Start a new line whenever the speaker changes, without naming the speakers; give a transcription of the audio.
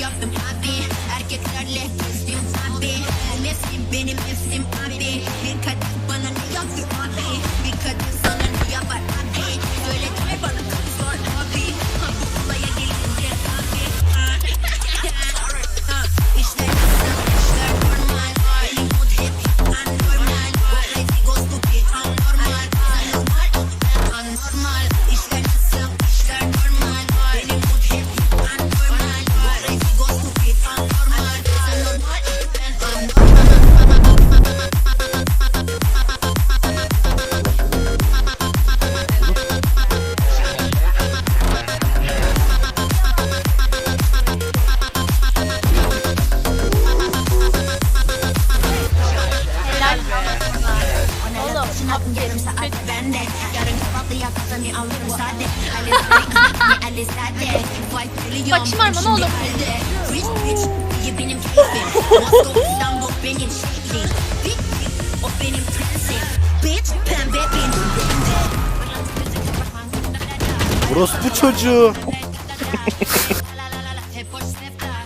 yaptım abi. Erkeklerle gezdim abi. Bu mevsim benim mevsim abi. Bir kadın bana ne yaptı abi? Bir kadın sana ne yapar abi? Söyle deme bana kız var abi. Ha bu olaya gelince abi. İşler nasıl? İşler normal. Benim mood hep anormal. Bu crazy go stupid anormal. Anormal ben anormal
Oğlum
yarım saat bende Yarın kahvaltıya kazanı alırım sade Ali Ali sade
Bak şımarma, ne olur.
Benim keyfim Moskova İstanbul benim şehrim o benim prensim Bitch pembe benim pembe
Orospu çocuğu.